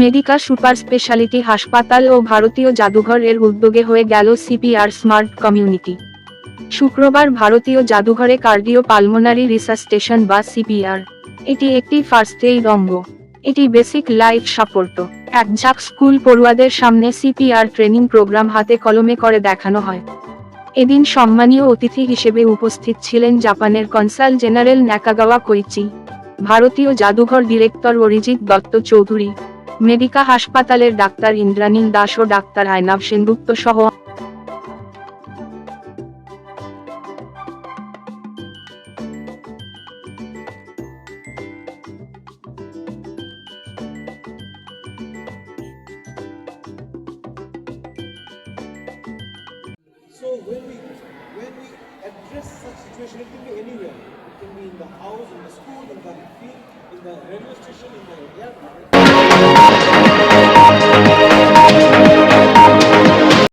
Medica super speciality হাসপাতাল ও ভারতীয় জাদুঘর এর উদ্যোগে হয়ে গেল সিপিআর স্মার্ট কমিউনিটি। শুক্রবার ভারতীয় জাদুঘরে কার্ডিও পালমোনারি রিসাস্টেশন বা সিপিআর। এটি একটি ফার্স্ট এইড অঙ্গ। এটি বেসিক লাইফ সাপোর্ট এক ঝাঁক স্কুল পড়ুয়াদের সামনে সিপিআর ট্রেনিং প্রোগ্রাম হাতে কলমে করে দেখানো হয়। এদিন সম্মানীয় অতিথি হিসেবে উপস্থিত ছিলেন জাপানের কনসাল জেনারেল ন্যাকাগাওয়া কোইচি। ভারতীয় জাদুঘর ডিরেক্টর অরিজিৎ দত্ত চৌধুরী। মেডিকা হাসপাতালের ডাক্তার ইন্দ্রানীল দাস ও ডাক্তার আয়নাব সেনগুপ্ত সহ So when we when we address such situation, it can be anywhere. It can be in the house, in the school, in the field, the railway station in the area.